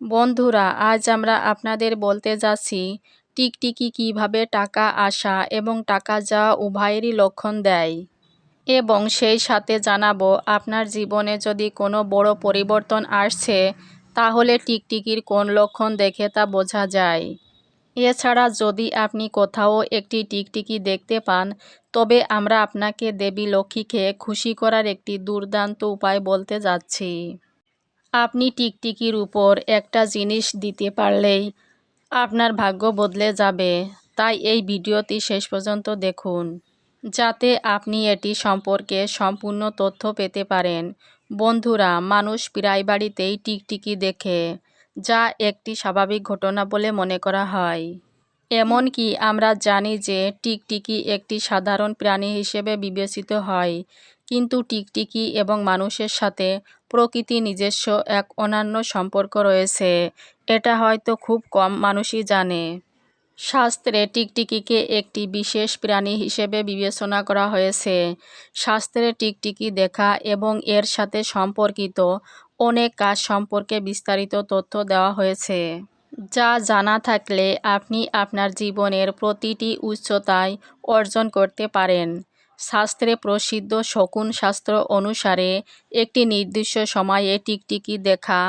বন্ধুরা, আজ আমরা আপনাদের বলতে যাচ্ছি টিকটিকি কীভাবে টাকা আসা এবং টাকা যাওয়া উভয়েরই লক্ষণ দেয়। এবং সেই সাথে জানাব, আপনার জীবনে যদি কোনো বড় পরিবর্তন আসছে, তাহলে টিকটিকির কোন লক্ষণ দেখে তা বোঝা যায়। এছাড়া যদি আপনি কোথাও একটি টিকটিকি দেখতে পান, তবে আমরা আপনাকে দেবী লক্ষ্মীকে খুশি করার একটি দুর্দান্ত উপায় বলতে যাচ্ছি। আপনি টিকটিকির উপর একটা জিনিস দিতে পারলেই আপনার ভাগ্য বদলে যাবে। তাই এই ভিডিওটি শেষ পর্যন্ত দেখুন, যাতে আপনি এটি সম্পর্কে সম্পূর্ণ তথ্য পেতে পারেন। বন্ধুরা, মানুষ প্রায় বাড়িতেই টিকটিকি দেখে, যা একটি স্বাভাবিক ঘটনা বলে মনে করা হয়। এমনকি আমরা জানি যে টিকটিকি একটি সাধারণ প্রাণী হিসেবে বিবেচিত হয় কিন্তু টিকটিকি এবং মানুষের সাথে প্রকৃতি নিজস্ব এক অনন্য সম্পর্ক রয়েছে। এটা হয়তো খুব কম মানুষই জানে। শাস্ত্রে টিকটিকিকে একটি বিশেষ প্রাণী হিসেবে বিবেচনা করা হয়েছে। শাস্ত্রে টিকটিকি দেখা এবং এর সাথে সম্পর্কিত অনেক কাজ সম্পর্কে বিস্তারিত তথ্য দেওয়া হয়েছে। যা জানা থাকলে আপনি আপনার জীবনের প্রতিটি উচ্চতায় অর্জন করতে পারেন। শাস্ত্রে প্রসিদ্ধ শকুন শাস্ত্র অনুসারে একটি নির্দিষ্ট সময়ে টিকটিকি দেখা।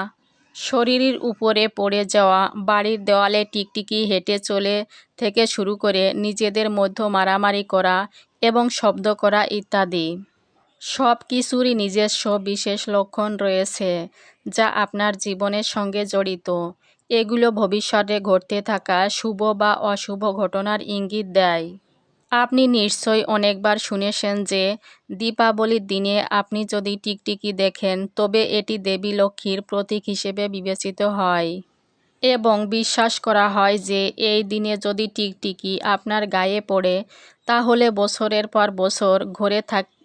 শরীরের উপরে পড়ে যাওয়া বাড়ির দেওয়ালে টিকটিকি হেঁটে চলে থেকে শুরু করে নিজেদের মধ্য মারামারি করা এবং শব্দ করা ইত্যাদি। সব কিছুরই নিজস্ব বিশেষ লক্ষণ রয়েছে যা আপনার জীবনের সঙ্গে জড়িত। এগুলো ভবিষ্যতে ঘটতে থাকা শুভ বা অশুভ ঘটনার ইঙ্গিত দেয়। আপনি নিশ্চয়ই অনেকবার শুনেছেন যে দীপাবলির দিনে আপনি যদি টিকটিকি দেখেন, তবে এটি দেবী লক্ষ্মীর প্রতীক হিসেবে বিবেচিত হয়। এবং বিশ্বাস করা হয় যে এই দিনে যদি টিকটিকি আপনার গায়ে পড়ে, তাহলে বছরের পর বছর ঘরে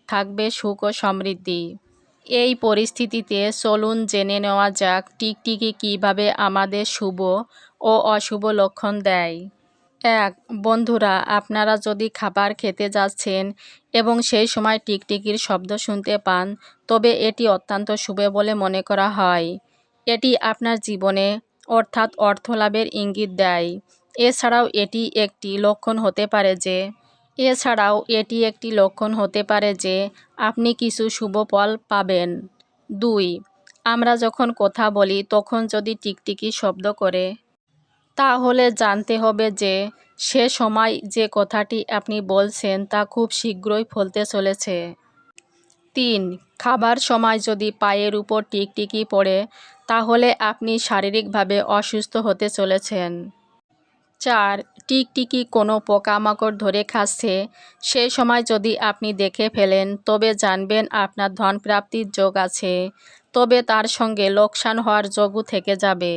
থাকবে সুখ ও সমৃদ্ধি। এই পরিস্থিতিতে চলুন জেনে নেওয়া যাক টিকটিকি কীভাবে আমাদের শুভ ও অশুভ লক্ষণ দেয়। এক, বন্ধুরা, আপনারা যদি খাবার খেতে যাচ্ছেন এবং সেই সময় টিকটিকির শব্দ শুনতে পান, তবে এটি অত্যন্ত শুভ বলে মনে করা হয়। এটি আপনার জীবনে অর্থাৎ অর্থ লাভের ইঙ্গিত দেয়। এছাড়াও এটি একটি লক্ষণ হতে পারে যে, এছাড়াও এটি একটি লক্ষণ হতে পারে যে, আপনি কিছু শুভ ফল পাবেন। দুই, আমরা যখন কথা বলি, তখন যদি টিকটিকি শব্দ করে তাহলে জানতে হবে যে সে সময় যে কথাটি আপনি বলছেন তা খুব শীঘ্রই ফলতে চলেছে। তিন, খাবার সময় যদি পায়ের উপর টিকটিকি পড়ে, তাহলে আপনি শারীরিকভাবে অসুস্থ হতে চলেছেন। চার, টিকটিকি কোনো পোকামাকড় ধরে খাচ্ছে সেই সময় যদি আপনি দেখে ফেলেন, তবে জানবেন আপনার ধনপ্রাপ্তির যোগ আছে, তবে তার সঙ্গে লোকসান হওয়ার যোগও থেকে যাবে।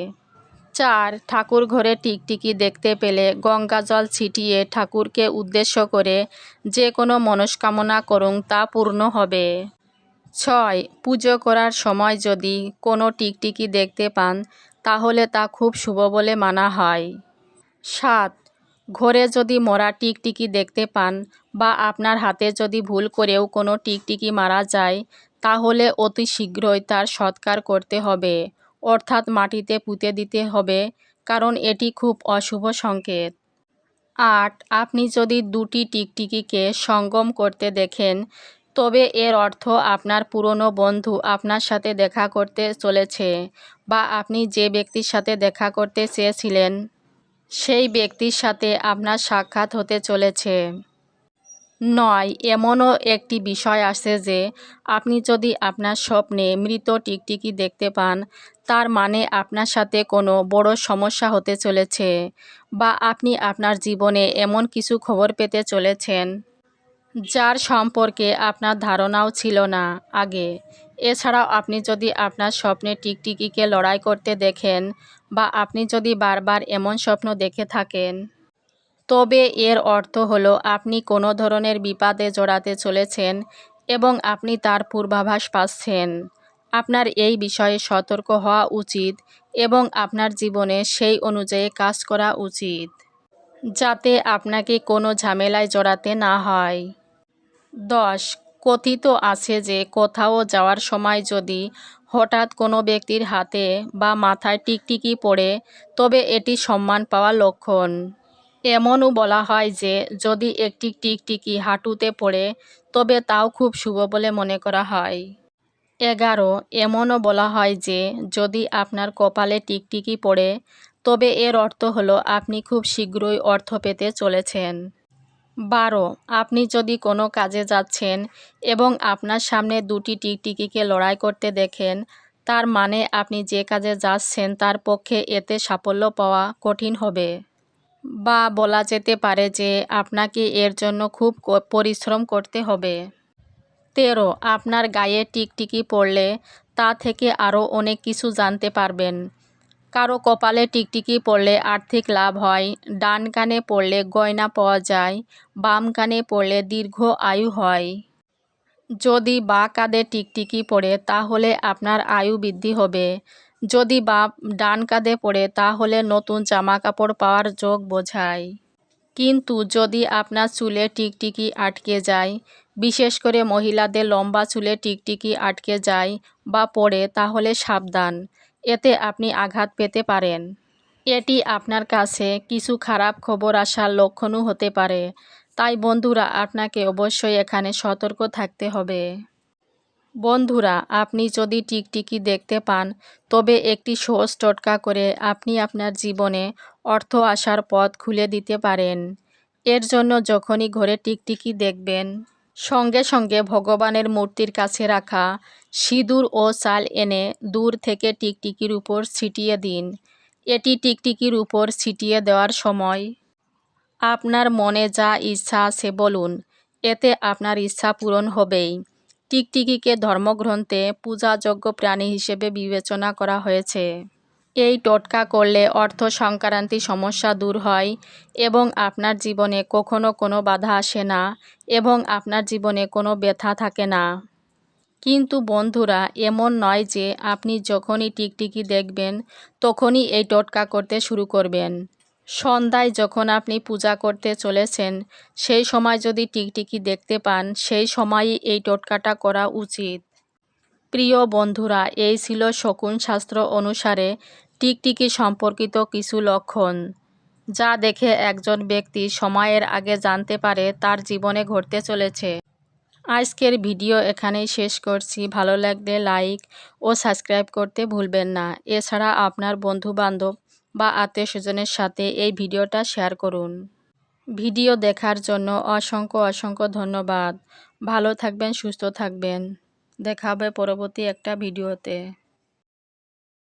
চার ঠাকুর ঘরে টিকটিকি দেখতে পেলে গঙ্গা জল ছিটিয়ে ঠাকুরকে উদ্দেশ্য করে যে কোনো মনস্কামনা করুন তা পূর্ণ হবে। ছয়, পুজো করার সময় যদি কোনো টিকটিকি দেখতে পান, তাহলে তা খুব শুভ বলে মানা হয়। সাত, ঘরে যদি মরা টিকটিকি দেখতে পান বা আপনার হাতে যদি ভুল করেও কোনো টিকটিকি মারা যায়, তাহলে অতি শীঘ্রই তার সৎকার করতে হবে। অর্থাৎ মাটিতে পুঁতে দিতে হবে, কারণ এটি খুব অশুভ সংকেত। আট, আপনি যদি দুটি টিকটিকিকে সঙ্গম করতে দেখেন, তবে এর অর্থ আপনার পুরনো বন্ধু আপনার সাথে দেখা করতে চলেছে বা আপনি যে ব্যক্তির সাথে দেখা করতে চেয়েছিলেন, সেই ব্যক্তির সাথে আপনার সাক্ষাৎ হতে চলেছে। নয়, এমনও একটি বিষয় আছে যে আপনি যদি আপনার স্বপ্নে মৃত টিকটিকি দেখতে পান তার মানে আপনার সাথে কোনো বড় সমস্যা হতে চলেছে বা আপনি আপনার জীবনে এমন কিছু খবর পেতে চলেছেন যার সম্পর্কে আপনার ধারণাও ছিল না আগে। এছাড়াও আপনি যদি আপনার স্বপ্নে টিকটিকিকে লড়াই করতে দেখেন বা আপনি যদি বারবার এমন স্বপ্ন দেখে থাকেন, তবে এর অর্থ হলো আপনি কোনো ধরনের বিপাদে জড়াতে চলেছেন এবং আপনি তার পূর্বাভাস পাচ্ছেন। আপনার এই বিষয়ে সতর্ক হওয়া উচিত এবং আপনার জীবনে সেই অনুযায়ী কাজ করা উচিত। যাতে আপনাকে কোনো ঝামেলায় জড়াতে না হয়। দশ, কথিত আছে যে কোথাও যাওয়ার সময় যদি হঠাৎ কোনো ব্যক্তির হাতে বা মাথায় টিকটিকি পড়ে, তবে এটি সম্মান পাওয়ার লক্ষণ। এমনও বলা হয় যে যদি একটি টিকটিকি হাঁটুতে পড়ে, তবে তাও খুব শুভ বলে মনে করা হয়। এগারো, এমনও বলা হয় যে, যদি আপনার কপালে টিকটিকি পড়ে, তবে এর অর্থ হলো আপনি খুব শীঘ্রই অর্থ পেতে চলেছেন। বারো, আপনি যদি কোনো কাজে যাচ্ছেন এবং আপনার সামনে দুটি টিকটিকিকে লড়াই করতে দেখেন, তার মানে আপনি যে কাজে যাচ্ছেন তার পক্ষে এতে সাফল্য পাওয়া কঠিন হবে। বা বলা যেতে পারে যে, আপনাকে এর জন্য খুব পরিশ্রম করতে হবে। তেরো আপনার গায়ে টিকটিকি পড়লে তা থেকে আরও অনেক কিছু জানতে পারবেন। কারও কপালে টিকটিকি পড়লে আর্থিক লাভ হয়, ডান কানে পড়লে গয়না পাওয়া যায়, বাম কানে পড়লে দীর্ঘ আয়ু হয়। যদি বা কাঁধে টিকটিকি পড়ে তাহলে আপনার আয়ু বৃদ্ধি হবে। যদি বা ডান কাঁধে পড়ে তাহলে নতুন জামা কাপড় পাওয়ার যোগ বোঝায়। কিন্তু যদি আপনার চুলে টিকটিকি আটকে যায় বিশেষ করে মহিলাদের লম্বা চুলে টিকটিকি আটকে যায় বা পড়ে, তাহলে সাবধান। এতে আপনি আঘাত পেতে পারেন। এটি আপনার কাছে কিছু খারাপ খবর আসার লক্ষণও হতে পারে। তাই বন্ধুরা, আপনাকে অবশ্যই এখানে সতর্ক থাকতে হবে। বন্ধুরা, আপনি যদি টিকটিকি দেখতে পান, তবে একটি সোজ টটকা করে আপনি আপনার জীবনে অর্থ আসার পথ খুলে দিতে পারেন। এর জন্য যখনই ঘরে টিকটিকি দেখবেন সঙ্গে সঙ্গে ভগবানের মূর্তির কাছে রাখা সিঁদুর ও চাল এনে দূর থেকে টিকটিকির উপর ছিটিয়ে দিন। এটি টিকটিকির উপর ছিটিয়ে দেওয়ার সময় আপনার মনে যা ইচ্ছা আছে বলুন, এতে আপনার ইচ্ছা পূরণ হবেই। টিকটিকিকে ধর্মগ্রন্থে পূজাযোগ্য প্রাণী হিসেবে বিবেচনা করা হয়েছে। এই টোটকা করলে অর্থ সংক্রান্তি সমস্যা দূর হয় এবং আপনার জীবনে কখনো কোনো বাধা আসে না এবং আপনার জীবনে কোনো ব্যথা থাকে না। কিন্তু বন্ধুরা, এমন নয় যে আপনি যখনই টিকটিকি দেখবেন, তখনই এই টোটকা করতে শুরু করবেন। সন্ধ্যায় যখন আপনি পূজা করতে চলেছেন, সেই সময় যদি টিকটিকি দেখতে পান, সেই সময়ই এই টোটকাটা করা উচিত। প্রিয় বন্ধুরা, এই ছিল শকুন শাস্ত্র অনুসারে টিকটিকি সম্পর্কিত কিছু লক্ষণ। যা দেখে একজন ব্যক্তি সময়ের আগে জানতে পারে তার জীবনে ঘটতে চলেছে। আজকের ভিডিও এখানেই শেষ করছি। ভালো লাগলে লাইক ও সাবস্ক্রাইব করতে ভুলবেন না। এছাড়া আপনার বন্ধু বান্ধব বা আত্মীয় স্বজনের সাথে এই ভিডিওটা শেয়ার করুন। ভিডিও দেখার জন্য অসংখ্য অসংখ্য ধন্যবাদ। ভালো থাকবেন, সুস্থ থাকবেন। দেখা হবে পরবর্তী একটা ভিডিওতে।